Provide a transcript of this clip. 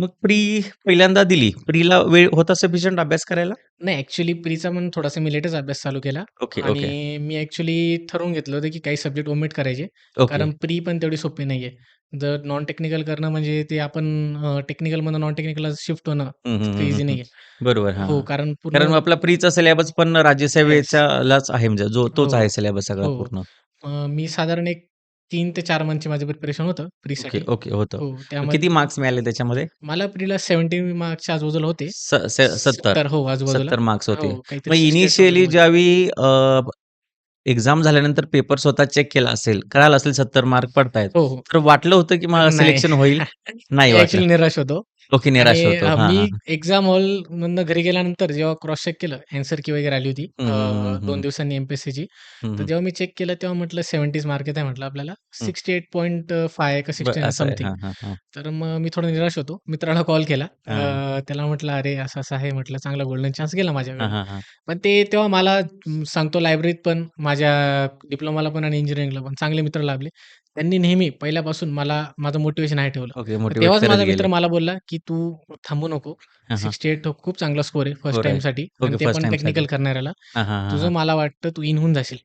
मग प्री पहिल्यांदा दिली. प्रीला वेळ होता सफिशियंट अभ्यास करायला? नाही ॲक्चुअली प्रीचा पण थोडासा मी लेटच अभ्यास चालू केला ओके, ओके. आणि मी ॲक्चुअली ठरवून घेतलं होतं, की काही सब्जेक्ट ओमिट करायचे. ओके. कारण प्री पण तेवढी सोपी नाहीये. जर नॉन टेक्निकल करणं म्हणजे ते आपण अ, टेक्निकलमधनं नॉन टेक्निकलला शिफ्ट होणं हं, हं, इतकं हं, ईझी हं, हं. नाहीये. बरोबर. हां. कारण कारण पूर्ण आपला प्रीचा सिलेबस पण येस. राज्यसेवेच्यालाच आहे म्हणजे जो तोच हो, आहे सिलेबस सगळा हो. पूर्ण. अ, मी साधारण एक 3 ते 4 मंथची माझं प्रिपरेशन होतं ओके, प्रीसाठी. ओके. होतं. हो, मग त्यामध्ये किती मार्क्स मिळाले त्याच्यामध्ये? मला प्रीला 70 मार्क्सच्या आजूबाजूला होते. स स 70. 70 हो, आजूबाजूला. 70 मार्क्स होते. हो, मग काहीतरी 68 इनिशियली होते. ज्यावेळी अ, एक्झाम झाल्यानंतर पेपर स्वतः चेक केला असेल, कळालं असेल 70 मार्क पडतायत. हो, हो. तर वाटलं होतं, की मला नाही. सिलेक्शन होईल? नाही मी वाटलं. ॲक्चुअली निराश होतो. ओके, निराश आणि होतो. अ, हां, मी हां. एक्झाम हॉलमधनं घरी गेल्यानंतर जेव्हा क्रॉस चेक केलं, ॲन्सर की वगैरे आली होती हं, अ, हं, हं, 2 हं. दिवसांनी एम-पी-एस-सीची. हं, तर हं. जेव्हा मी चेक केलं तेव्हा म्हटलं 70च मार्क येत आहे म्हटलं आपल्याला. हं. 68.5 का बरं 69 असं आहे. समथिंग. हां, हां, हां. तर मग मी थोडा निराश होतो. मित्राला कॉल केला. अ. त्याला म्हटलं, "अरे, असं-असं आहे." म्हटलं, "चांगला गोल्डन चान्स गेला हां, माझ्याकडनं." हां, हां. पण ते तेव्हा मला सांगतो लायब्ररीत पण, माझ्या डिप्लोमाला पण आणि इंजिनिअरिंगला पण चांगले मित्र लाभले. त्यांनी नेहमी पहिल्यापासून मला माझं मोटिव्हेशन हाय ठेवलं. ओके, तेव्हाच माझा. मित्र मला बोलला, की "तू थांबू नको. हां, हां. 68 खूप चांगला स्कोर आहे फर्स्ट आहे. ओके, आणि ते पण. टेक्निकल करणाऱ्याला. हां, हां, हां, तुझं हां. मला वाटतं तू इन होऊन जाशील."